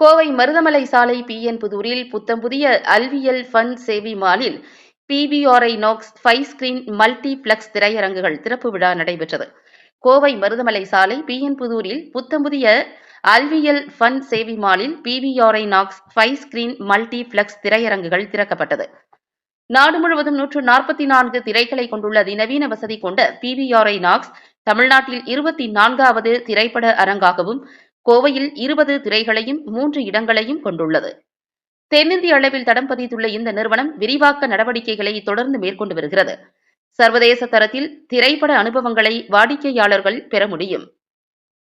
கோவை மருதமலை சாலை பி என் புதூரில் புத்தம் புதிய அல்வியல் ஃபன் சேவி மாலில் பிபிஆர்ஐ நாக்ஸ் ஃபைவ் ஸ்கிரீன் மல்டி பிளக்ஸ் திரையரங்குகள் திறப்பு விழா நடைபெற்றது. கோவை மருதமலை சாலை பி என் புதூரில் புத்தம் புதிய அல்வியல் ஃபன் சேவி மாலில் பிபிஆர்ஐ நாக்ஸ் ஃபைவ் ஸ்கிரீன் மல்டி பிளக்ஸ் திரையரங்குகள் திறக்கப்பட்டது. நாடு முழுவதும் நூற்று நாற்பத்தி நான்கு திரைகளை கொண்டுள்ள அதிநவீன வசதி கொண்ட பிவிஆர்ஐ நாக்ஸ் தமிழ்நாட்டில் இருபத்தி நான்காவது திரைப்பட அரங்காகவும் கோவையில் இருபது திரைகளையும் மூன்று இடங்களையும் கொண்டுள்ளது. தென்னிந்திய அளவில் தடம் பதித்துள்ள இந்த நிறுவனம் விரிவாக்க நடவடிக்கைகளை தொடர்ந்து மேற்கொண்டு வருகிறது. சர்வதேச தரத்தில் திரைப்பட அனுபவங்களை வாடிக்கையாளர்கள் பெற முடியும்.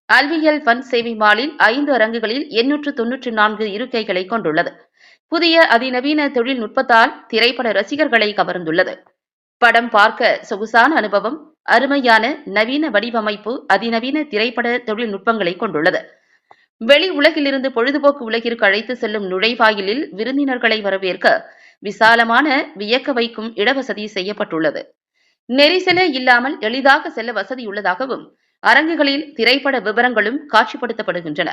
அல்வியல் ஃபன் சேவை மாலில் ஐந்து அரங்குகளில் எண்ணூற்று தொன்னூற்று நான்கு இருக்கைகளை கொண்டுள்ளது. புதிய அதிநவீன தொழில்நுட்பத்தால் திரைப்பட ரசிகர்களை கவர்ந்துள்ளது. படம் பார்க்க சொகுசான அனுபவம் அருமையான நவீன வடிவமைப்பு அதிநவீன திரைப்பட தொழில்நுட்பங்களை கொண்டுள்ளது. வெளி உலகிலிருந்து பொழுதுபோக்கு உலகிற்கு அழைத்து செல்லும் நுழைவாயிலில் விருந்தினர்களை வரவேற்க விசாலமான வியக்க வைக்கும் இடவசதி செய்யப்பட்டுள்ளது. நெரிசலே இல்லாமல் எளிதாக செல்ல வசதியுள்ளதாகவும் அரங்குகளில் திரைப்பட விவரங்களும் காட்சிப்படுத்தப்படுகின்றன.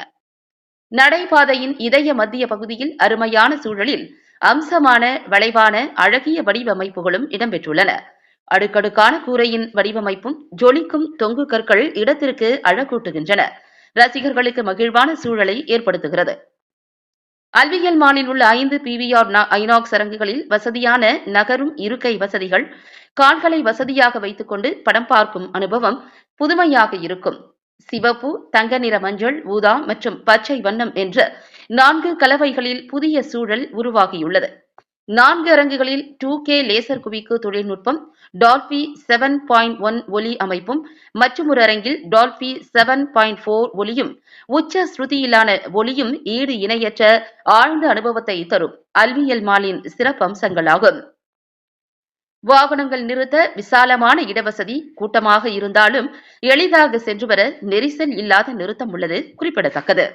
நடைபாதையின் இதய மத்திய பகுதியில் அருமையான சூழலில் அம்சமான வளைவான அழகிய வடிவமைப்புகளும் இடம்பெற்றுள்ளன. அடுக்கடுக்கான கூரையின் வடிவமைப்பும் ஜொலிக்கும் தொங்கு கற்கள் இடத்திற்கு அழகூட்டுகின்றன. ரசிகர்களுக்கு மகிழ்வான சூழலை ஏற்படுத்துகிறது. அல்வியல் மாலில் உள்ள ஐந்து பிவிஆர் ஐநாக்ஸ் அரங்குகளில் வசதியான நகரும் இருக்கை வசதிகள் கால்களை வசதியாக வைத்துக்கொண்டு படம் பார்க்கும் அனுபவம் புதுமையாக இருக்கும். சிவப்பு தங்க நிற மஞ்சள் ஊதா மற்றும் பச்சை வண்ணம் என்ற நான்கு கலவைகளில் புதிய சூழல் உருவாகியுள்ளது. நான்கு அரங்குகளில் டூ கே லேசர் குவிக்கு தொழில்நுட்பம் டால்பி செவன் பாயிண்ட் ஒன் ஒலி அமைப்பும் மற்றும் ஒரு அரங்கில் டால்பி செவன் பாயிண்ட் ஃபோர் ஒலியும் உச்ச ஸ்ருதியிலான ஒலியும் ஈடு இணையற்ற ஆழ்ந்த அனுபவத்தை தரும் அல்வியல் மாலின் சிறப்பம்சங்களாகும். வாகனங்கள் நிறுத்த விசாலமான இடவசதி கூட்டமாக இருந்தாலும் எளிதாக சென்று வர நெரிசல் இல்லாத நிறுத்தம் உள்ளது குறிப்பிடத்தக்கது.